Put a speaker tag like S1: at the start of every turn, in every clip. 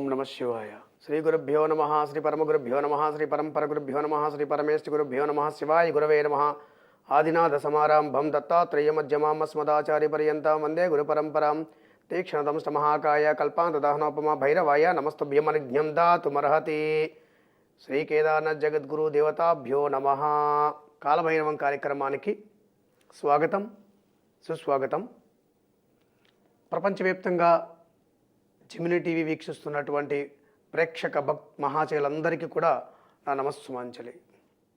S1: ఓం నమ శివాయ. శ్రీ గురుభ్యో నమ శ్రీ పరమ గురుభ్యో నమ శ్రీ పరంపర గురుభ్యో నమ శ్రీ పరమేశ్వరి గురుభ్యో నమ శివాయ గురవే నమ. ఆదినాథ సమారంభం దత్తాత్రేయమధ్యమామస్మదాచార్య పర్యంతం వందే గురు పరంపరాం. తీక్షణదంష్ట మహాకాయ కల్పాంతదహనోపమ భైరవాయ నమస్తుభ్యమనిజ్ఞం దాతుమర్హతి. శ్రీ కేదార్నాథ్ జగద్గురు దేవతాభ్యో నమ. కాలభైరవం కార్యక్రమానికి స్వాగతం సుస్వాగతం. ప్రపంచవ్యాప్తంగా జిమిని టీవీ వీక్షిస్తున్నటువంటి ప్రేక్షక భక్ మహాచయులందరికీ కూడా నా నమస్సుమాంజలి.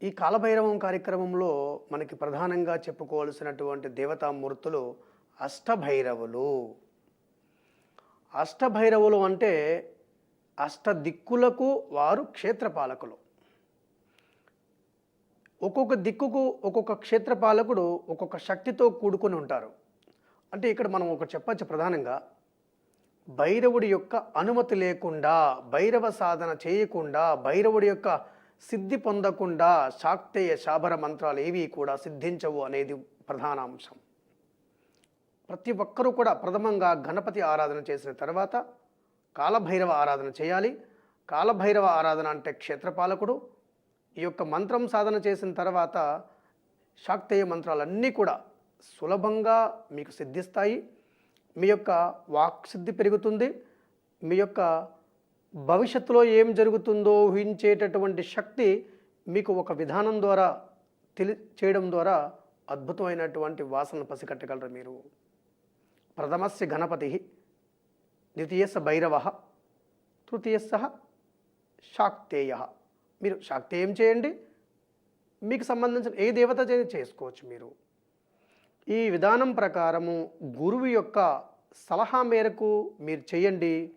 S1: ఈ కాలభైరవం కార్యక్రమంలో మనకి ప్రధానంగా చెప్పుకోవాల్సినటువంటి దేవతామూర్తులు అష్టభైరవులు. అష్టభైరవులు అంటే అష్టదిక్కులకు వారు క్షేత్రపాలకులు. ఒక్కొక్క దిక్కుకు ఒక్కొక్క క్షేత్రపాలకుడు ఒక్కొక్క శక్తితో కూడుకొని ఉంటారు. అంటే ఇక్కడ మనం ఒక చెప్పచ్చు ప్రధానంగా. భైరవుడి యొక్క అనుమతి లేకుండా భైరవ సాధన చేయకుండా భైరవుడి యొక్క సిద్ధి పొందకుండా శాక్తేయ శాబర మంత్రాలు ఏవి కూడా సిద్ధించవు అనేది ప్రధాన అంశం. ప్రతి ఒక్కరూ కూడా ప్రథమంగా గణపతి ఆరాధన చేసిన తర్వాత కాలభైరవ ఆరాధన చేయాలి. కాలభైరవ ఆరాధన అంటే క్షేత్రపాలకుడు. ఈ యొక్క మంత్రం సాధన చేసిన తర్వాత శాక్తేయ మంత్రాలన్నీ కూడా సులభంగా మీకు సిద్ధిస్తాయి. మీ యొక్క వాక్ సిద్ధి పెరుగుతుంది. మీ యొక్క భవిష్యత్తులో ఏం జరుగుతుందో ఊహించేటటువంటి శక్తి మీకు ఒక విధానం ద్వారా తెలి చేయడం ద్వారా అద్భుతమైనటువంటి వాసన పసిగట్టగలరు మీరు. ప్రథమస్య గణపతి ద్వితీయస్య భైరవ తృతీయస్య శాక్తేయ. మీరు శాక్తేయం చేయండి? మీకు సంబంధించిన ఏ దేవత చేసుకోవచ్చు మీరు. ఈ విధానం ప్రకారము గురువు యొక్క సలహా మేరకు మీరు చేయండి.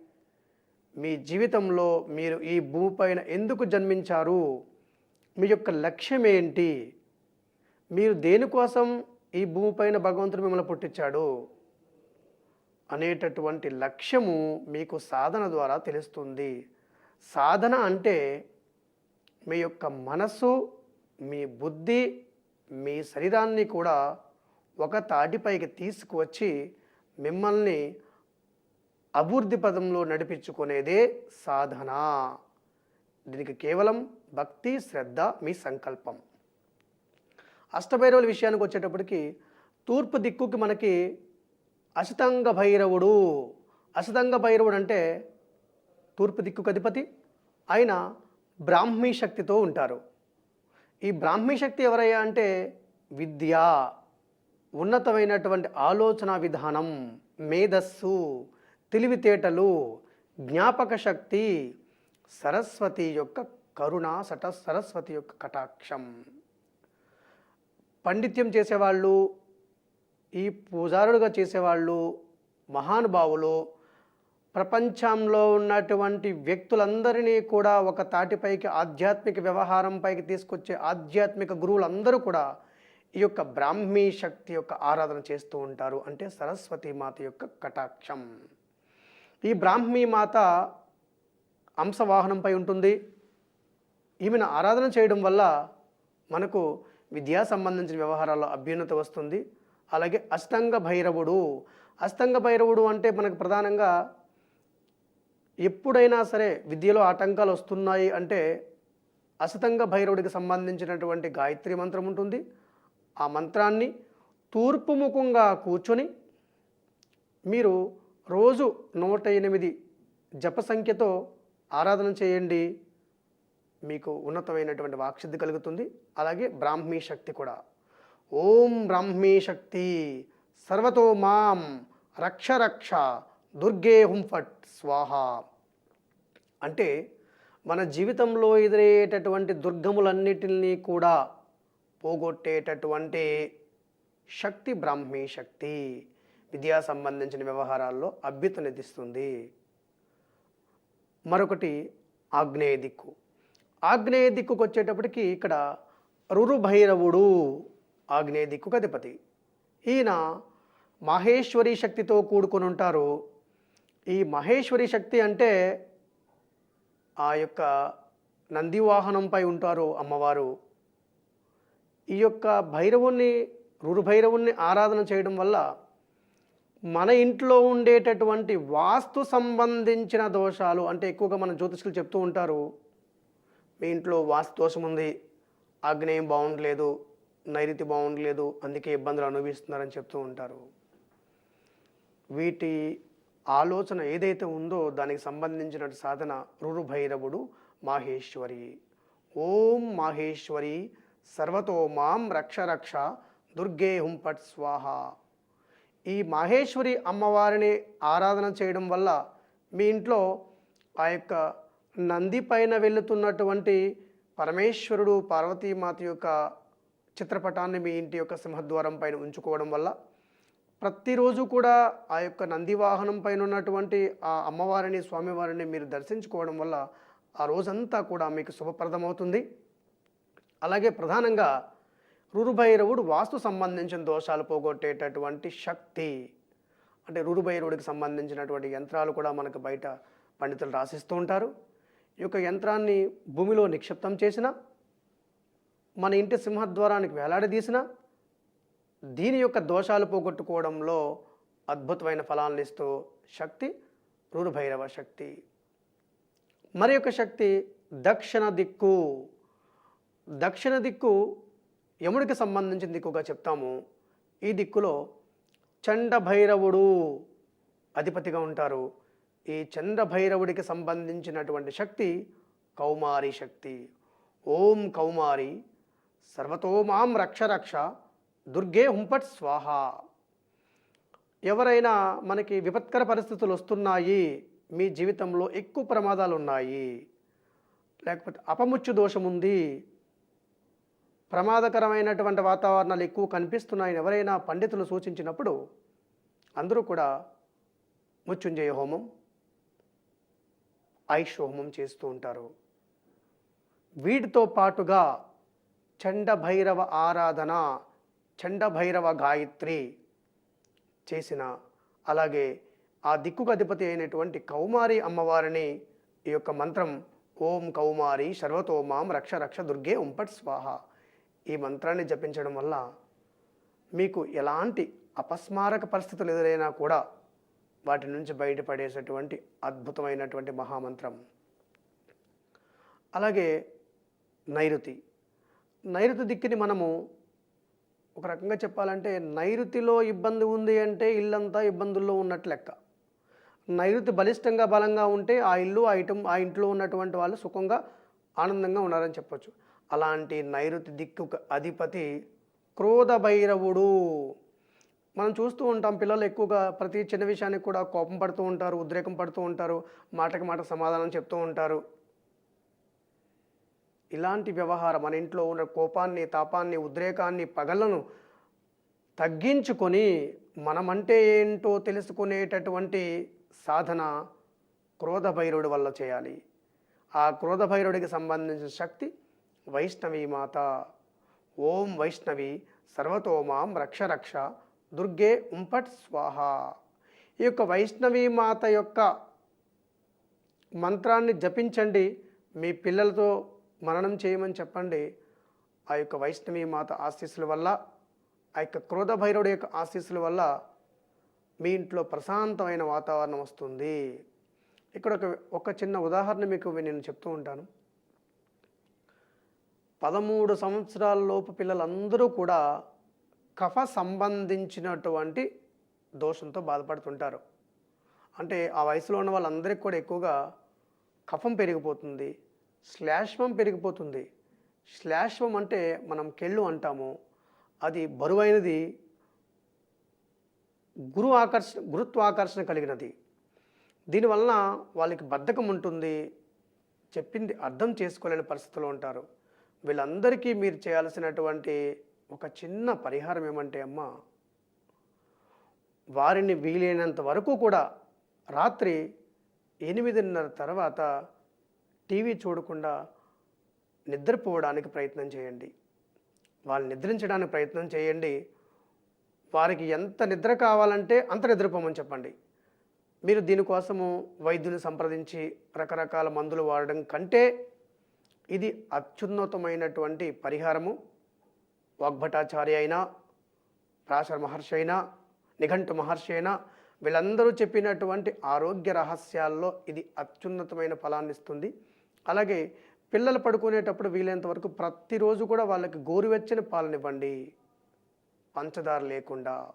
S1: మీ జీవితంలో మీరు ఈ భూమిపైన ఎందుకు జన్మించారు? మీ యొక్క లక్ష్యం ఏంటి? మీరు దేనికోసం ఈ భూమిపైన భగవంతుడు మిమ్మల్ని పుట్టించాడు? అనేటటువంటి లక్ష్యము మీకు సాధన ద్వారా తెలుస్తుంది. సాధన అంటే మీ యొక్క మనస్సు మీ బుద్ధి మీ శరీరాన్ని కూడా ఒక తాటిపైకి తీసుకువచ్చి మిమ్మల్ని అభివృద్ధి పదంలో నడిపించుకునేదే సాధన. దీనికి కేవలం భక్తి శ్రద్ధ మీ సంకల్పం. అష్టభైరవుల విషయానికి వచ్చేటప్పటికి తూర్పు దిక్కుకి మనకి అశతంగ భైరవుడు. అశతంగ భైరవుడు అంటే తూర్పు దిక్కుకు అధిపతి ఆయన బ్రాహ్మీ శక్తితో ఉంటారు. ఈ బ్రాహ్మీ శక్తి ఎవరయ్యా అంటే విద్య. ఉన్నతమైనటువంటి ఆలోచన విధానం మేధస్సు తెలివితేటలు జ్ఞాపక శక్తి సరస్వతి యొక్క కరుణ సట సరస్వతి యొక్క కటాక్షం. పండిత్యం చేసేవాళ్ళు ఈ పూజారులుగా చేసేవాళ్ళు మహానుభావులు ప్రపంచంలో ఉన్నటువంటి వ్యక్తులందరినీ కూడా ఒక తాటిపైకి ఆధ్యాత్మిక వ్యవహారంపైకి తీసుకొచ్చే ఆధ్యాత్మిక గురువులందరూ కూడా ఈ యొక్క బ్రాహ్మీ శక్తి యొక్క ఆరాధన చేస్తూ ఉంటారు అంటే సరస్వతి మాత యొక్క కటాక్షం. ఈ బ్రాహ్మీ మాత అంశవాహనంపై ఉంటుంది. ఈమెను ఆరాధన చేయడం వల్ల మనకు విద్యా సంబంధించిన వ్యవహారాల్లో అభ్యున్నత వస్తుంది. అలాగే అష్టంగ భైరవుడు. అష్టంగ భైరవుడు అంటే మనకు ప్రధానంగా ఎప్పుడైనా సరే విద్యలో ఆటంకాలు వస్తున్నాయి అంటే అసతంగ భైరవుడికి సంబంధించినటువంటి గాయత్రి మంత్రం ఉంటుంది. ఆ మంత్రాన్ని తూర్పు ముఖంగా కూర్చొని మీరు రోజు నూట ఎనిమిది జప సంఖ్యతో ఆరాధన చేయండి. మీకు ఉన్నతమైనటువంటి వాక్సిద్ధి కలుగుతుంది. అలాగే బ్రాహ్మీ శక్తి కూడా. ఓం బ్రాహ్మీ శక్తి సర్వతో మాం రక్ష రక్ష దుర్గే హుంఫట్ స్వాహ. అంటే మన జీవితంలో ఎదురయ్యేటటువంటి దుర్గములన్నిటిని కూడా పోగొట్టేటటువంటి శక్తి బ్రాహ్మీ శక్తి విద్యా సంబంధించిన వ్యవహారాల్లో అభ్యుతనిదిస్తుంది మరొకటి ఆగ్నేయ దిక్కు. ఆగ్నేయ దిక్కుకు వచ్చేటప్పటికి ఇక్కడ రురుభైరవుడు ఆగ్నేయ దిక్కుకు అధిపతి. ఈయన మహేశ్వరి శక్తితో కూడుకొని ఉంటారు ఈ మహేశ్వరి శక్తి అంటే ఆ యొక్క నంది వాహనంపై ఉంటారు అమ్మవారు. ఈ యొక్క భైరవుణ్ణి రురుభైరవుణ్ణి ఆరాధన చేయడం వల్ల మన ఇంట్లో ఉండేటటువంటి వాస్తు సంబంధించిన దోషాలు అంటే ఎక్కువగా మన జ్యోతిష్కులు చెప్తూ ఉంటారు మీ ఇంట్లో వాస్తు దోషం ఉంది ఆగ్నేయం బాగుండలేదు నైరుతి బాగుండలేదు అందుకే ఇబ్బందులు అనుభవిస్తున్నారని చెప్తూ ఉంటారు. వీటి ఆలోచన ఏదైతే ఉందో దానికి సంబంధించిన సాధన రురుభైరవుడు మాహేశ్వరి. ఓం మాహేశ్వరి సర్వతో మాం రక్ష రక్ష దుర్గే హుంపట్ స్వాహ. ఈ మహేశ్వరి అమ్మవారిని ఆరాధన చేయడం వల్ల మీ ఇంట్లో ఆ యొక్క నంది పైన వెళుతున్నటువంటి పరమేశ్వరుడు పార్వతీమాత యొక్క చిత్రపటాన్ని మీ ఇంటి యొక్క సింహద్వారం పైన ఉంచుకోవడం వల్ల ప్రతిరోజు కూడా ఆ యొక్క నంది వాహనం పైన ఉన్నటువంటి ఆ అమ్మవారిని స్వామివారిని మీరు దర్శించుకోవడం వల్ల ఆ రోజంతా కూడా మీకు శుభప్రదమవుతుంది. అలాగే ప్రధానంగా రురుభైరవుడు వాస్తు సంబంధించిన దోషాలు పోగొట్టేటటువంటి శక్తి అంటే రురుభైరవుడికి సంబంధించినటువంటి యంత్రాలు కూడా మనకు బయట పండితులు రాసిస్తూ ఉంటారు. ఈ యొక్క యంత్రాన్ని భూమిలో నిక్షిప్తం చేసిన మన ఇంటి సింహద్వారానికి వేలాడదీసిన దీని యొక్క దోషాలు పోగొట్టుకోవడంలో అద్భుతమైన ఫలాలను ఇస్తూ శక్తి రురుభైరవ శక్తి. మరి యొక్క శక్తి దక్షిణ దిక్కు. దక్షిణ దిక్కు యముడికి సంబంధించిన దిక్కుగా చెప్తాము. ఈ దిక్కులో చండభైరవుడు అధిపతిగా ఉంటారు. ఈ చంద్రభైరవుడికి సంబంధించినటువంటి శక్తి కౌమారి శక్తి. ఓం కౌమారి సర్వతో మాం రక్ష రక్ష దుర్గే హుంపట్ స్వాహ. ఎవరైనా మనకి విపత్కర పరిస్థితులు వస్తున్నాయి మీ జీవితంలో ఎక్కువ ప్రమాదాలు ఉన్నాయి లేకపోతే అపముచ్చు దోషం ఉంది ప్రమాదకరమైనటువంటి వాతావరణాలు ఎక్కువ కనిపిస్తున్నాయని ఎవరైనా పండితులు సూచించినప్పుడు అందరూ కూడా మృత్యుంజయ హోమం ఐష్ హోమం చేస్తూ ఉంటారు. వీటితో పాటుగా చండభైరవ ఆరాధన చండభైరవ గాయత్రి చేసిన అలాగే ఆ దిక్కుకు అధిపతి అయినటువంటి కౌమారి అమ్మవారిని ఈ యొక్క మంత్రం ఓం కౌమారి సర్వతోమాం రక్ష రక్ష దుర్గే ఉంపట్ స్వాహ ఈ మంత్రాన్ని జపించడం వల్ల మీకు ఎలాంటి అపస్మారక పరిస్థితులు ఎదురైనా కూడా వాటి నుంచి బయటపడేసేటువంటి అద్భుతమైనటువంటి మహామంత్రం. అలాగే నైరుతి. నైరుతి దిక్కుని మనము ఒక రకంగా చెప్పాలంటే నైరుతిలో ఇబ్బంది ఉంది అంటే ఇల్లంతా ఇబ్బందుల్లో ఉన్నట్టు లెక్క. నైరుతి బలిష్టంగా బలంగా ఉంటే ఆ ఇల్లు ఆ ఇటం ఆ ఇంట్లో ఉన్నటువంటి వాళ్ళు సుఖంగా ఆనందంగా ఉన్నారని చెప్పొచ్చు. అలాంటి నైరుతి దిక్కు అధిపతి క్రోధ భైరవుడు. మనం చూస్తూ ఉంటాం పిల్లలు ఎక్కువగా ప్రతి చిన్న విషయానికి కూడా కోపం పడుతూ ఉంటారు ఉద్రేకం పడుతూ ఉంటారు మాటకి మాట సమాధానం చెప్తూ ఉంటారు. ఇలాంటి వ్యవహారం మన ఇంట్లో ఉన్న కోపాన్ని తాపాన్ని ఉద్రేకాన్ని పగలను తగ్గించుకొని మనమంటే ఏంటో తెలుసుకునేటటువంటి సాధన క్రోధభైరుడి వల్ల చేయాలి. ఆ క్రోధభైరుడికి సంబంధించిన శక్తి వైష్ణవి మాత. ఓం వైష్ణవి సర్వతోమాం రక్ష రక్ష. దుర్గే ఉంపట్ స్వాహ. ఈ యొక్క వైష్ణవి మాత యొక్క మంత్రాన్ని జపించండి. మీ పిల్లలతో మరణం చేయమని చెప్పండి. ఆ యొక్క వైష్ణవి మాత ఆశీస్సుల వల్ల ఆ యొక్క క్రోధ భైరవుడి యొక్క ఆశీస్సుల వల్ల మీ ఇంట్లో ప్రశాంతమైన వాతావరణం వస్తుంది. ఇక్కడ ఒక ఒక చిన్న ఉదాహరణ మీకు నేను చెప్తూ ఉంటాను. పదమూడు సంవత్సరాల లోపు పిల్లలందరూ కూడా కఫ సంబంధించినటువంటి దోషంతో బాధపడుతుంటారు. అంటే ఆ వయసులో ఉన్న వాళ్ళందరికీ కూడా ఎక్కువగా కఫం పెరిగిపోతుంది శ్లాష్మం పెరిగిపోతుంది. శ్లాష్మం అంటే మనం కెళ్ళు అంటాము. అది బరువైనది గురు ఆకర్షణ గురుత్వాకర్షణ కలిగినది. దీనివలన వాళ్ళకి బద్ధకం ఉంటుంది చెప్పింది అర్థం చేసుకోలేని పరిస్థితిలో ఉంటారు. వీళ్ళందరికీ మీరు చేయాల్సినటువంటి ఒక చిన్న పరిహారం ఏమంటే అమ్మ వారిని వీలైనంత వరకు కూడా రాత్రి ఎనిమిదిన్నర తర్వాత టీవీ చూడకుండా నిద్రపోవడానికి ప్రయత్నం చేయండి. వాళ్ళు నిద్రించడానికి ప్రయత్నం చేయండి. వారికి ఎంత నిద్ర కావాలంటే అంత నిద్రపోమని చెప్పండి. మీరు దీనికోసము వైద్యుని సంప్రదించి రకరకాల మందులు వాడడం కంటే ఇది అత్యున్నతమైనటువంటి పరిహారము. వాగ్భటాచార్య అయినా ప్రాసర మహర్షి అయినా నిఘంటు మహర్షి అయినా వీళ్ళందరూ చెప్పినటువంటి ఆరోగ్య రహస్యాల్లో ఇది అత్యున్నతమైన ఫలాన్ని ఇస్తుంది. అలాగే పిల్లలు పడుకునేటప్పుడు వీలైనంత వరకు ప్రతిరోజు కూడా వాళ్ళకి గోరువెచ్చని పాలనివ్వండి. పంచదార లేకుండా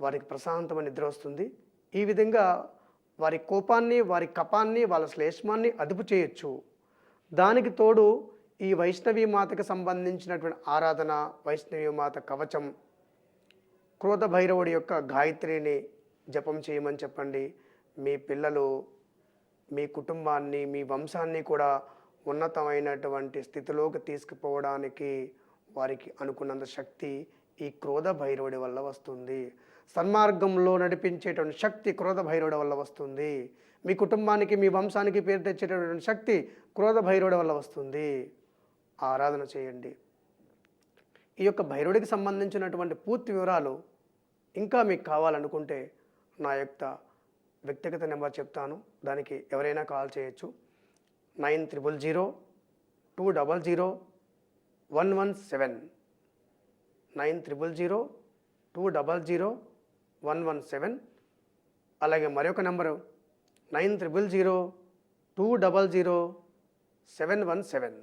S1: వారికి ప్రశాంతమైన నిద్ర వస్తుంది. ఈ విధంగా వారి కోపాన్ని వారి కపాన్ని వాళ్ళ శ్లేష్మాన్ని అదుపు చేయొచ్చు. దానికి తోడు ఈ వైష్ణవీ మాతకు సంబంధించినటువంటి ఆరాధన వైష్ణవీ మాత కవచం క్రోధ భైరవుడి యొక్క గాయత్రిని జపం చేయమని చెప్పండి. మీ పిల్లలు మీ కుటుంబాన్ని మీ వంశాన్ని కూడా ఉన్నతమైనటువంటి స్థితిలోకి తీసుకుపోవడానికి వారికి అనుకున్నంత శక్తి ఈ క్రోధ భైరవుడి వల్ల వస్తుంది. సన్మార్గంలో నడిపించేటువంటి శక్తి క్రోధ భైరవుడి వల్ల వస్తుంది. మీ కుటుంబానికి మీ వంశానికి పేరు తెచ్చేటటువంటి శక్తి క్రోధ భైరవుడి వల్ల వస్తుంది. ఆరాధన చేయండి. ఈ యొక్క భైరవుడికి సంబంధించినటువంటి పూర్తి వివరాలు ఇంకా మీకు కావాలనుకుంటే నా యొక్క వ్యక్తిగత నెంబర్ చెప్తాను. దానికి ఎవరైనా కాల్ చేయొచ్చు. Nine triple zero two double zero one one seven. Nine triple zero two double zero one one seven. అలాగే మరొక number nine triple zero two double zero seven one seven.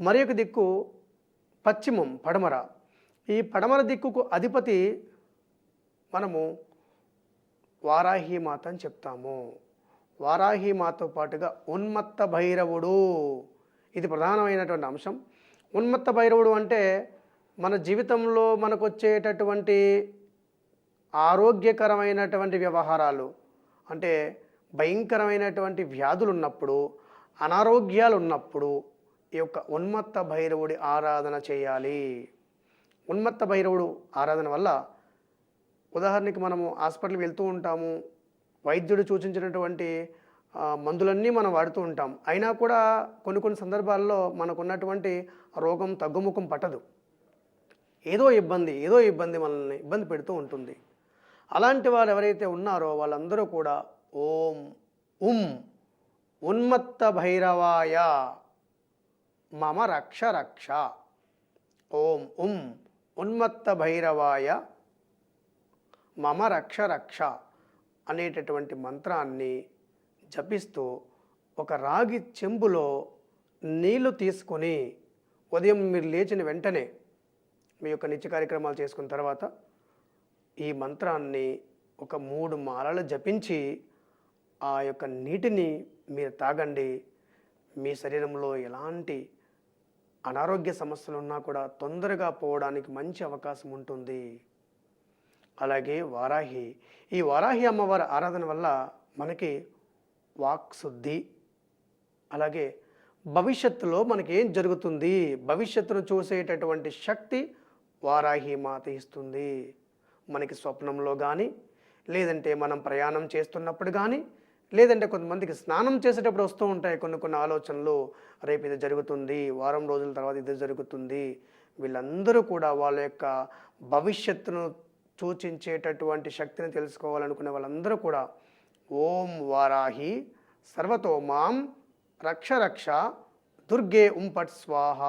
S1: మరి ఒక దిక్కు పశ్చిమం పడమర. ఈ పడమర దిక్కుకు అధిపతి మనము వారాహిమాత అని చెప్తాము. వారాహి మాతో పాటుగా ఉన్మత్త భైరవుడు. ఇది ప్రధానమైనటువంటి అంశం. ఉన్మత్త భైరవుడు అంటే మన జీవితంలో మనకు వచ్చేటటువంటి ఆరోగ్యకరమైనటువంటి వ్యవహారాలు అంటే భయంకరమైనటువంటి వ్యాధులు ఉన్నప్పుడు అనారోగ్యాలు ఉన్నప్పుడు ఈ యొక్క ఉన్మత్త భైరవుడి ఆరాధన చేయాలి. ఉన్మత్త భైరవుడు ఆరాధన వల్ల ఉదాహరణకి మనము హాస్పిటల్కి వెళ్తూ ఉంటాము. వైద్యుడు సూచించినటువంటి మందులన్నీ మనం వాడుతూ ఉంటాం. అయినా కూడా కొన్ని కొన్ని సందర్భాల్లో మనకున్నటువంటి రోగం తగ్గుముఖం పట్టదు. ఏదో ఇబ్బంది ఏదో ఇబ్బంది మనల్ని ఇబ్బంది పెడుతూ ఉంటుంది. అలాంటి వారు ఎవరైతే ఉన్నారో వాళ్ళందరూ కూడా ఓం ఉం ఉన్మత్త భైరవాయ మమ రక్ష రక్ష. ఓం ఉం ఉన్మత్త భైరవాయ మమ రక్ష రక్ష అనేటటువంటి మంత్రాన్ని జపిస్తూ ఒక రాగి చెంబులో నీళ్ళు తీసుకొని ఉదయం మీరు లేచిన వెంటనే మీ యొక్క నిత్య కార్యక్రమాలు చేసుకున్న తర్వాత ఈ మంత్రాన్ని ఒక మూడు మాలలు జపించి ఆ యొక్క నీటిని మీరు తాగండి. మీ శరీరంలో ఎలాంటి అనారోగ్య సమస్యలు ఉన్నా కూడా తొందరగా పోవడానికి మంచి అవకాశం ఉంటుంది. అలాగే వారాహి. ఈ వారాహి అమ్మవారి ఆరాధన వల్ల మనకి వాక్శుద్ధి అలాగే భవిష్యత్తులో మనకి ఏం జరుగుతుంది? భవిష్యత్తును చూసేటటువంటి శక్తి వారాహి మాత ఇస్తుంది. మనకి స్వప్నంలో కానీ లేదంటే మనం ప్రయాణం చేస్తున్నప్పుడు కానీ లేదంటే కొంతమందికి స్నానం చేసేటప్పుడు వస్తూ ఉంటాయి కొన్ని కొన్ని ఆలోచనలు. రేపు ఇది జరుగుతుంది వారం రోజుల తర్వాత ఇది జరుగుతుంది. వీళ్ళందరూ కూడా వాళ్ళ యొక్క భవిష్యత్తును సూచించేటటువంటి శక్తిని తెలుసుకోవాలనుకునే వాళ్ళందరూ కూడా ఓం వారాహి సర్వతోమాం రక్ష రక్ష దుర్గే ఉంపట్ స్వాహ.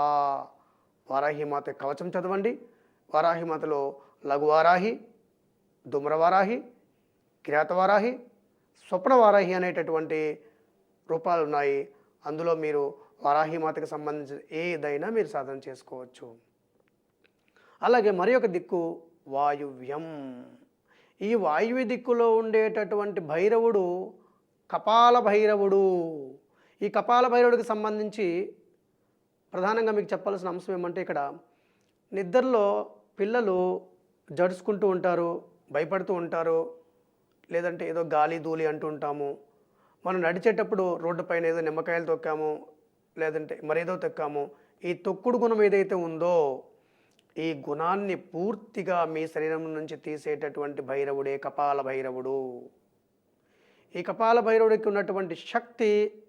S1: వారాహిమాత కవచం చదవండి. వారాహిమాతలో లఘువారాహి దుమ్రవారాహి కిరాతవారాహి స్వప్న వారాహి అనేటటువంటి రూపాలు ఉన్నాయి. అందులో మీరు వారాహిమాతకు సంబంధించిన ఏదైనా మీరు సాధన చేసుకోవచ్చు. అలాగే మరి ఒక దిక్కు వాయువ్యం. ఈ వాయువ్య దిక్కులో ఉండేటటువంటి భైరవుడు కపాల భైరవుడు. ఈ కపాల భైరవుడికి సంబంధించి ప్రధానంగా మీకు చెప్పాల్సిన అంశం ఏమంటే ఇక్కడ నిద్రలో పిల్లలు జడుచుకుంటూ ఉంటారు భయపడుతూ ఉంటారు. లేదంటే ఏదో గాలి ధూళి అంటూ ఉంటాము మనం నడిచేటప్పుడు రోడ్డు పైన ఏదో నిమ్మకాయలు తొక్కాము లేదంటే మరేదో తొక్కాము. ఈ తొక్కుడు గుణం ఏదైతే ఉందో ఈ గుణాన్ని పూర్తిగా మీ శరీరం నుంచి తీసేటటువంటి భైరవుడే కపాల భైరవుడు. ఈ కపాల భైరవుడికి ఉన్నటువంటి శక్తి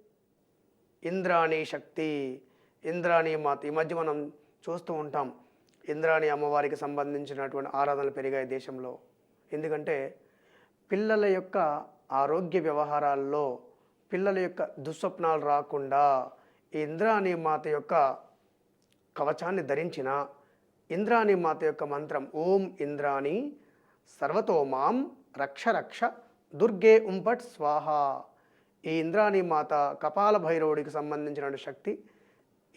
S1: ఇంద్రాణి శక్తి. ఇంద్రాణి మాత ఈ మధ్య మనం చూస్తూ ఉంటాం. ఇంద్రాణి అమ్మవారికి సంబంధించినటువంటి ఆరాధనలు పెరిగాయి దేశంలో. ఎందుకంటే పిల్లల యొక్క ఆరోగ్య వ్యవహారాల్లో పిల్లల యొక్క దుస్వప్నాలు రాకుండా ఈ ఇంద్రాణి మాత యొక్క కవచాన్ని ధరించిన ఇంద్రాణి మాత యొక్క మంత్రం ఓం ఇంద్రాణి సర్వతో మాం రక్ష రక్ష దుర్గే ఉంపట్ స్వాహ. ఈ ఇంద్రాణి మాత కపాల భైరవుడికి సంబంధించిన శక్తి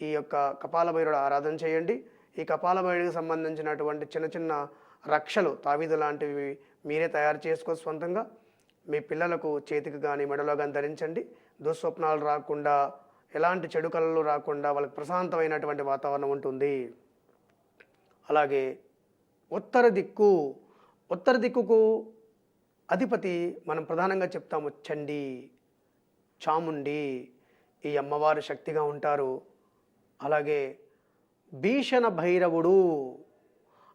S1: ఈ యొక్క కపాల భైరవుడు ఆరాధన చేయండి. ఈ కపాల భైరవుడికి సంబంధించినటువంటి చిన్న చిన్న రక్షలు తావీదు లాంటివి మీరే తయారు చేసుకో సొంతంగా. మీ పిల్లలకు చేతికి కానీ మెడలో కానీ ధరించండి. దుస్వప్నాలు రాకుండా ఎలాంటి చెడు కళలు రాకుండా వాళ్ళకి ప్రశాంతమైనటువంటి వాతావరణం ఉంటుంది. అలాగే ఉత్తర దిక్కు ఉత్తర దిక్కుకు అధిపతి మనం ప్రధానంగా చెప్తాము చండి చాముండి. ఈ అమ్మవారు శక్తిగా ఉంటారు. అలాగే భీషణ భైరవుడు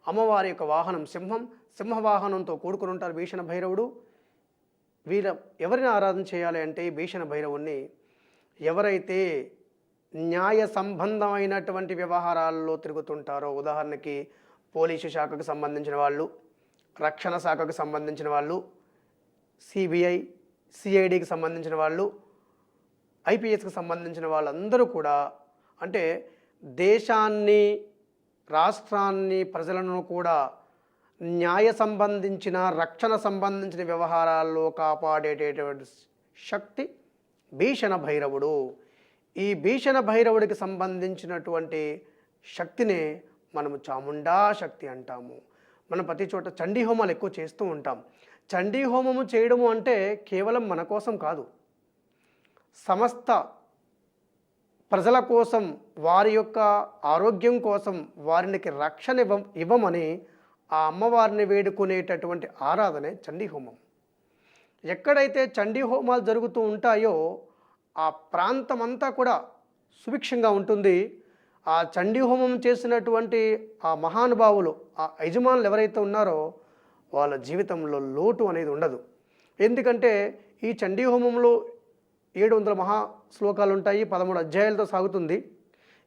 S1: అమ్మవారి యొక్క వాహనం సింహం సింహవాహనంతో కూడుకుని ఉంటారు భీషణ భైరవుడు. వీళ్ళ ఎవరిని ఆరాధన చేయాలి అంటే భీషణ భైరవుణ్ణి. ఎవరైతే న్యాయ సంబంధమైనటువంటి వ్యవహారాల్లో తిరుగుతుంటారో ఉదాహరణకి పోలీసు శాఖకు సంబంధించిన వాళ్ళు రక్షణ శాఖకు సంబంధించిన వాళ్ళు సిబిఐ సిఐడికి సంబంధించిన వాళ్ళు ఐపీఎస్కి సంబంధించిన వాళ్ళందరూ కూడా అంటే దేశాన్ని రాష్ట్రాన్ని ప్రజలను కూడా న్యాయ సంబంధించిన రక్షణ సంబంధించిన వ్యవహారాల్లో కాపాడేటటువంటి శక్తి భీషణ భైరవుడు. ఈ భీషణ భైరవుడికి సంబంధించినటువంటి శక్తినే మనము చాముండా శక్తి అంటాము. మనం ప్రతి చోట చండీ హోమాలు ఎక్కువ చేస్తూ ఉంటాం. చండీ హోమము చేయడము అంటే కేవలం మన కోసం కాదు. సమస్త ప్రజల కోసం వారి యొక్క ఆరోగ్యం కోసం వారికి రక్షణ ఇవ్వ ఇవ్వమని ఆ అమ్మవారిని వేడుకునేటటువంటి ఆరాధనే చండీ హోమం ఎక్కడైతే చండీ హోమాలు జరుగుతూ ఉంటాయో ఆ ప్రాంతం అంతా కూడా సుభిక్షంగా ఉంటుంది. ఆ చండీ హోమం చేసినటువంటి ఆ మహానుభావులు ఆ యజమానులు ఎవరైతే ఉన్నారో వాళ్ళ జీవితంలో లోటు అనేది ఉండదు. ఎందుకంటే ఈ చండీ హోమంలో ఏడు వందల మహా శ్లోకాలు ఉంటాయి పదమూడు అధ్యాయాలతో సాగుతుంది.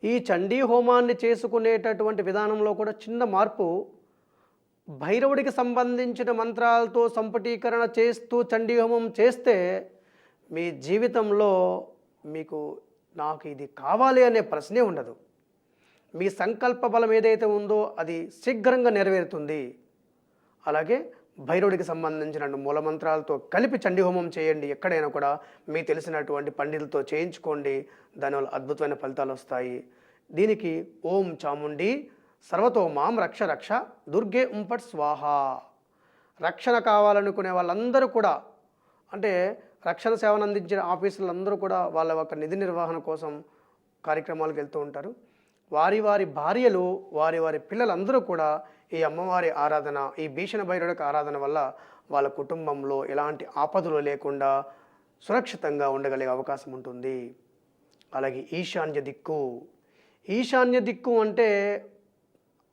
S1: ఈ చండీ హోమాన్ని చేసుకునేటటువంటి విధానంలో కూడా చిన్న మార్పు భైరవుడికి సంబంధించిన మంత్రాలతో సంపుటీకరణ చేస్తూ చండీహోమం చేస్తే మీ జీవితంలో మీకు నాకు ఇది కావాలి అనే ప్రశ్నే ఉండదు. మీ సంకల్ప బలం ఏదైతే ఉందో అది శీఘ్రంగా నెరవేరుతుంది. అలాగే భైరవుడికి సంబంధించిన మూలమంత్రాలతో కలిపి చండీహోమం చేయండి. ఎక్కడైనా కూడా మీకు తెలిసినటువంటి పండితులతో చేయించుకోండి. దానివల్ల అద్భుతమైన ఫలితాలు వస్తాయి. దీనికి ఓం చాముండి సర్వతో మాం రక్ష రక్ష దుర్గే ఉంపట్ స్వాహ. రక్షణ కావాలనుకునే వాళ్ళందరూ కూడా అంటే రక్షణ సేవను అందించిన ఆఫీసులందరూ కూడా వాళ్ళ యొక్క నిధి నిర్వహణ కోసం కార్యక్రమాలకు వెళ్తూ ఉంటారు. వారి వారి భార్యలు వారి వారి పిల్లలందరూ కూడా ఈ అమ్మవారి ఆరాధన ఈ భీషణ భైరుడికి ఆరాధన వల్ల వాళ్ళ కుటుంబంలో ఎలాంటి ఆపదలు లేకుండా సురక్షితంగా ఉండగలిగే అవకాశం ఉంటుంది. అలాగే ఈశాన్య దిక్కు. ఈశాన్య దిక్కు అంటే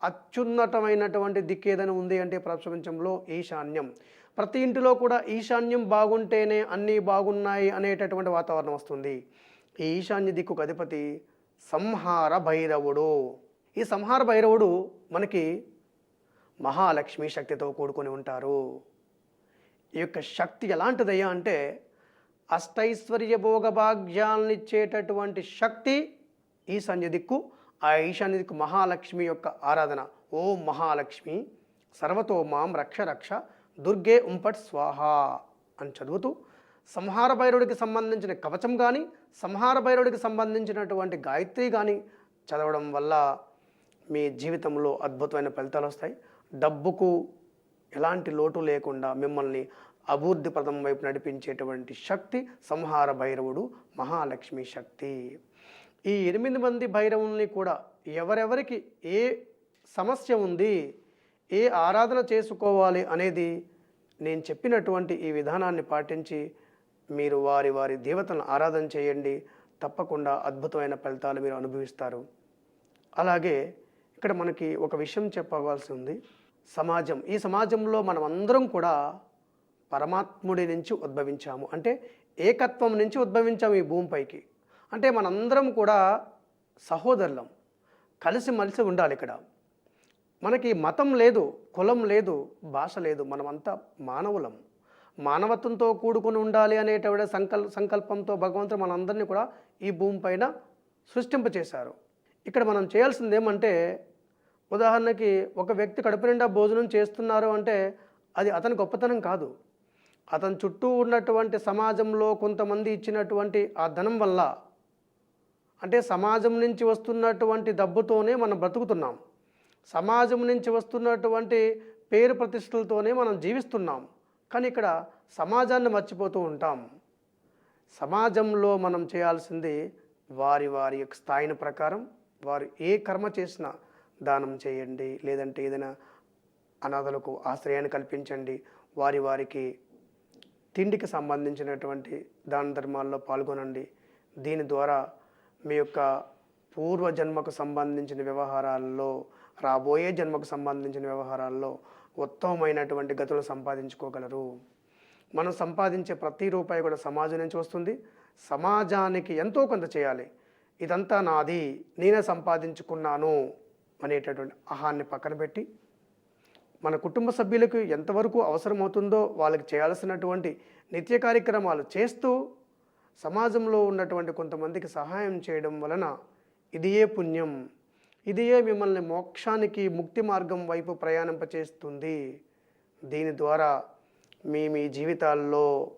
S1: అత్యున్నతమైనటువంటి దిక్కు ఏదైనా ఉంది అంటే ప్రపంచంలో ఈశాన్యం. ప్రతి ఇంటిలో కూడా ఈశాన్యం బాగుంటేనే అన్నీ బాగున్నాయి అనేటటువంటి వాతావరణం వస్తుంది. ఈ ఈశాన్య దిక్కుకు అధిపతి సంహార భైరవుడు. ఈ సంహార భైరవుడు మనకి మహాలక్ష్మి శక్తితో కూడుకొని ఉంటారు. ఈ యొక్క శక్తి ఎలాంటిదయ్యా అంటే అష్టైశ్వర్య భోగభాగ్యాలనిచ్చేటటువంటి శక్తి ఈశాన్య దిక్కు ఆ ఈశాన్య మహాలక్ష్మి యొక్క ఆరాధన. ఓ మహాలక్ష్మి సర్వతో మాం రక్ష రక్ష దుర్గే ఉంపట్ స్వాహ అని చదువుతూ సంహార భైరవుడికి సంబంధించిన కవచం కానీ సంహార భైరవుడికి సంబంధించినటువంటి గాయత్రి కానీ చదవడం వల్ల మీ జీవితంలో అద్భుతమైన ఫలితాలు వస్తాయి. డబ్బుకు ఎలాంటి లోటు లేకుండా మిమ్మల్ని అభివృద్ధిప్రదం వైపు నడిపించేటువంటి శక్తి సంహార భైరవుడు మహాలక్ష్మి శక్తి. ఈ ఎనిమిది మంది భైరవుల్ని కూడా ఎవరెవరికి ఏ సమస్య ఉంది ఏ ఆరాధన చేసుకోవాలి అనేది నేను చెప్పినటువంటి ఈ విధానాన్ని పాటించి మీరు వారి వారి దేవతలను ఆరాధన చేయండి. తప్పకుండా అద్భుతమైన ఫలితాలు మీరు అనుభవిస్తారు. అలాగే ఇక్కడ మనకి ఒక విషయం చెప్పవలసి ఉంది. సమాజం ఈ సమాజంలో మనం అందరం కూడా పరమాత్ముడి నుంచి ఉద్భవించాము. అంటే ఏకత్వం నుంచి ఉద్భవించాము ఈ భూమిపైకి. అంటే మనందరం కూడా సహోదరులం కలిసిమెలిసి ఉండాలి ఇక్కడ. మనకి మతం లేదు కులం లేదు భాష లేదు మనమంతా మానవులం. మానవత్వంతో కూడుకొని ఉండాలి అనేటువంటి సంకల్ సంకల్పంతో భగవంతుడు మనందరినీ కూడా ఈ భూమి పైన సృష్టింపచేశారు. ఇక్కడ మనం చేయాల్సింది ఏమంటే ఉదాహరణకి ఒక వ్యక్తి కడుపు నిండా భోజనం చేస్తున్నారు అంటే అది అతని గొప్పతనం కాదు. అతని చుట్టూ ఉన్నటువంటి సమాజంలో కొంతమంది ఇచ్చినటువంటి ఆ ధనం వల్ల అంటే సమాజం నుంచి వస్తున్నటువంటి డబ్బుతోనే మనం బ్రతుకుతున్నాం. సమాజం నుంచి వస్తున్నటువంటి పేరు ప్రతిష్టలతోనే మనం జీవిస్తున్నాం. కానీ ఇక్కడ సమాజాన్ని మర్చిపోతూ ఉంటాం. సమాజంలో మనం చేయాల్సింది వారి వారి యొక్క స్థాయిని ప్రకారం వారు ఏ కర్మ చేసినా దానం చేయండి. లేదంటే ఏదైనా అనాథలకు ఆశ్రయాన్ని కల్పించండి. వారి వారికి తిండికి సంబంధించినటువంటి దాన ధర్మాల్లో పాల్గొనండి. దీని ద్వారా మీ యొక్క పూర్వ జన్మకు సంబంధించిన వ్యవహారాల్లో రాబోయే జన్మకు సంబంధించిన వ్యవహారాల్లో ఉత్తమమైనటువంటి గతులు సంపాదించుకోగలరు. మనం సంపాదించే ప్రతి రూపాయి కూడా సమాజం నుంచి వస్తుంది. సమాజానికి ఎంతో కొంత చేయాలి. ఇదంతా నాది నేనే సంపాదించుకున్నాను అనేటటువంటి అహాన్ని పక్కన పెట్టి మన కుటుంబ సభ్యులకు ఎంతవరకు అవసరమవుతుందో వాళ్ళకి చేయాల్సినటువంటి నిత్య కార్యక్రమాలు చేస్తూ సమాజంలో ఉన్నటువంటి కొంతమందికి సహాయం చేయడం వలన ఇదియే పుణ్యం ఇదియే మిమ్మల్ని మోక్షానికి ముక్తి మార్గం వైపు ప్రయాణింపచేస్తుంది. దీని ద్వారా మీ మీ జీవితాల్లో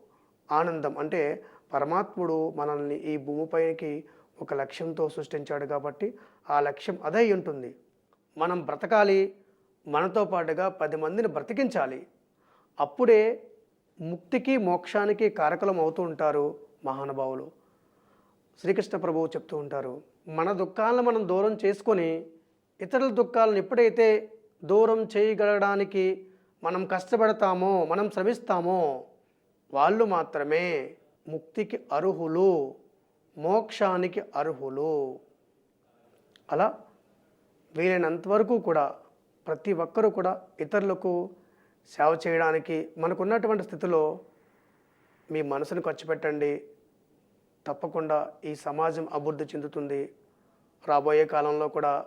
S1: ఆనందం అంటే పరమాత్ముడు మనల్ని ఈ భూమిపైకి ఒక లక్ష్యంతో సృష్టించాడు కాబట్టి ఆ లక్ష్యం అదే ఉంటుంది. మనం బ్రతకాలి మనతో పాటుగా పది మందిని బ్రతికించాలి. అప్పుడే ముక్తికి మోక్షానికి కారకులం అవుతూ ఉంటారు. మహానుభావులు. శ్రీకృష్ణ ప్రభువు చెప్తూ ఉంటారు మన దుఃఖాలను మనం దూరం చేసుకొని ఇతరుల దుఃఖాలను ఎప్పుడైతే దూరం చేయగలగడానికి మనం కష్టపడతామో మనం శ్రమిస్తామో వాళ్ళు మాత్రమే ముక్తికి అర్హులు మోక్షానికి అర్హులు. అలా వీలైనంత వరకు కూడా ప్రతి ఒక్కరూ కూడా ఇతరులకు సేవ చేయడానికి మనకున్నటువంటి స్థితిలో మీ మనసును ఖర్చు పెట్టండి. తప్పకుండా ఈ సమాజం అభివృద్ధి చెందుతుంది. రాబోయే కాలంలో కూడా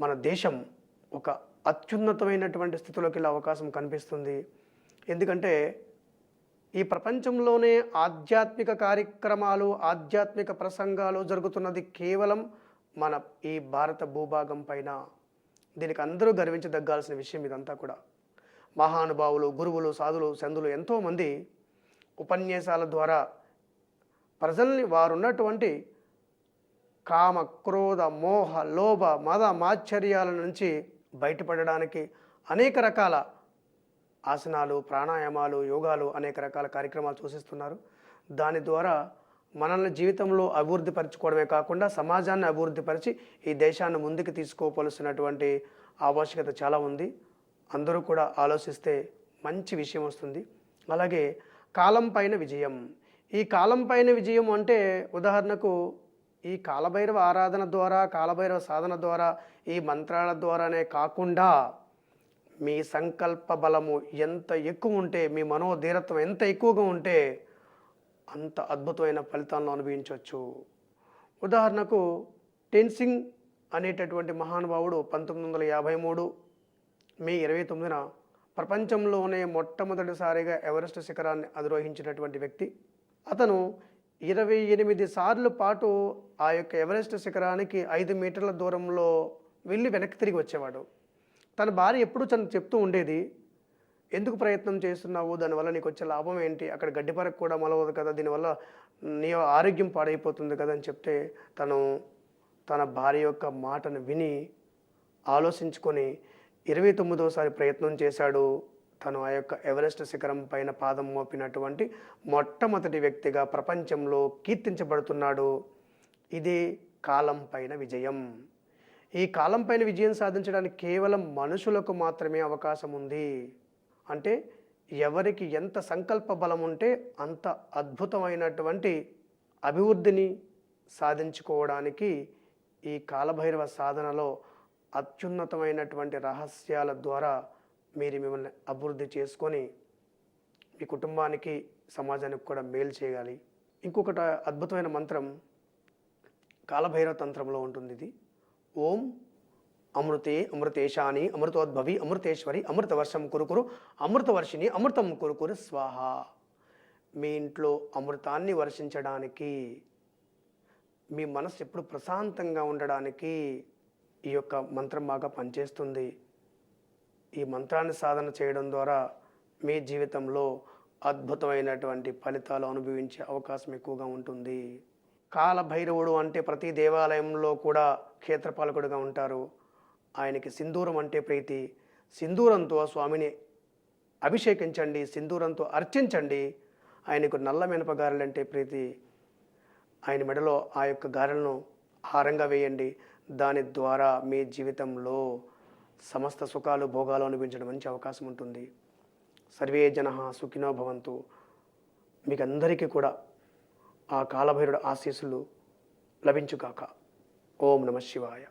S1: మన దేశం ఒక అత్యున్నతమైనటువంటి స్థితిలోకి వెళ్ళే అవకాశం కనిపిస్తుంది. ఎందుకంటే ఈ ప్రపంచంలోనే ఆధ్యాత్మిక కార్యక్రమాలు ఆధ్యాత్మిక ప్రసంగాలు జరుగుతున్నది కేవలం మన ఈ భారత భూభాగం పైన. దీనికి అందరూ గర్వించదగ్గాల్సిన విషయం ఇదంతా కూడా. మహానుభావులు గురువులు సాధులు సందులు ఎంతోమంది ఉపన్యాసాల ద్వారా ప్రజల్ని వారున్నటువంటి కామ క్రోధ మోహ లోభ మద మాశ్చర్యాల నుంచి బయటపడడానికి అనేక రకాల ఆసనాలు ప్రాణాయామాలు యోగాలు అనేక రకాల కార్యక్రమాలు సూచిస్తున్నారు దాని ద్వారా మనల్ని జీవితంలో అభివృద్ధి పరచుకోవడమే కాకుండా సమాజాన్ని అభివృద్ధిపరిచి ఈ దేశాన్ని ముందుకు తీసుకోవలసినటువంటి ఆవశ్యకత చాలా ఉంది. అందరూ కూడా ఆలోచిస్తే మంచి విషయం వస్తుంది. అలాగే కాలం పైన విజయం. ఈ కాలం పైన విజయం అంటే ఉదాహరణకు ఈ కాలభైరవ ఆరాధన ద్వారా కాలభైరవ సాధన ద్వారా ఈ మంత్రాల ద్వారానే కాకుండా మీ సంకల్ప బలము ఎంత ఎక్కువ ఉంటే మీ మనోధీరత్వం ఎంత ఎక్కువగా ఉంటే అంత అద్భుతమైన ఫలితాలను అనుభవించవచ్చు. ఉదాహరణకు టెన్సింగ్ అనేటటువంటి మహానుభావుడు పంతొమ్మిది వందల యాభై మూడు మే ఇరవై తొమ్మిదిన ప్రపంచంలోనే మొట్టమొదటిసారిగా ఎవరెస్ట్ శిఖరాన్ని అధిరోహించినటువంటి వ్యక్తి. అతను ఇరవై ఎనిమిది సార్లు పాటు ఆ యొక్క ఎవరెస్ట్ శిఖరానికి ఐదు మీటర్ల దూరంలో వెళ్ళి వెనక్కి తిరిగి వచ్చేవాడు. తన భార్య ఎప్పుడూ తను చెప్తూ ఉండేది ఎందుకు ప్రయత్నం చేస్తున్నావు? దానివల్ల నీకు వచ్చే లాభం ఏంటి? అక్కడ గడ్డిపరకు కూడా మొలవదు కదా దీనివల్ల నీ ఆరోగ్యం పాడైపోతుంది కదా అని చెప్తే తను తన భార్య యొక్క మాటను విని ఆలోచించుకొని ఇరవై తొమ్మిదోసారి ప్రయత్నం చేశాడు. తను ఆ యొక్క ఎవరెస్ట్ శిఖరం పైన పాదం మోపినటువంటి మొట్టమొదటి వ్యక్తిగా ప్రపంచంలో కీర్తించబడుతున్నాడు. ఇదే కాలం పైన విజయం. ఈ కాలం పైన విజయం సాధించడానికి కేవలం మనుషులకు మాత్రమే అవకాశం ఉంది. అంటే ఎవరికి ఎంత సంకల్ప బలం ఉంటే అంత అద్భుతమైనటువంటి అభివృద్ధిని సాధించుకోవడానికి ఈ కాలభైరవ సాధనలో అత్యున్నతమైనటువంటి రహస్యాల ద్వారా మీరు మిమ్మల్ని అభివృద్ధి చేసుకొని మీ కుటుంబానికి సమాజానికి కూడా మేలు చేయాలి. ఇంకొకటి అద్భుతమైన మంత్రం కాలభైరవ తంత్రంలో ఉంటుంది ఇది. ఓం అమృతే అమృతేశాని అమృతోద్భవి అమృతేశ్వరి అమృతవర్షం కురుకురు అమృతవర్షిని అమృతం కురుకురు స్వాహ. మీ ఇంట్లో అమృతాన్ని వర్షించడానికి మీ మనసు ఎప్పుడు ప్రశాంతంగా ఉండడానికి ఈ యొక్క మంత్రం బాగా పనిచేస్తుంది. ఈ మంత్రాన్ని సాధన చేయడం ద్వారా మీ జీవితంలో అద్భుతమైనటువంటి ఫలితాలు అనుభవించే అవకాశం ఎక్కువగా ఉంటుంది. కాలభైరవుడు అంటే ప్రతి దేవాలయంలో కూడా క్షేత్రపాలకుడుగా ఉంటారు. ఆయనకి సింధూరం అంటే ప్రీతి. సింధూరంతో స్వామిని అభిషేకించండి సింధూరంతో అర్చించండి. ఆయనకు నల్ల మినప గారెలంటే ప్రీతి. ఆయన మెడలో ఆ యొక్క గారెలను హారంగా వేయండి. దాని ద్వారా మీ జీవితంలో సమస్త సుఖాలు భోగాలు అనిపించడం మంచి అవకాశం ఉంటుంది. సర్వే జన సుఖినో భవంతు. మీకు అందరికీ కూడా ఆ కాలభైరుడు ఆశీస్సులు లభించుగాక. ఓం నమ శివాయ.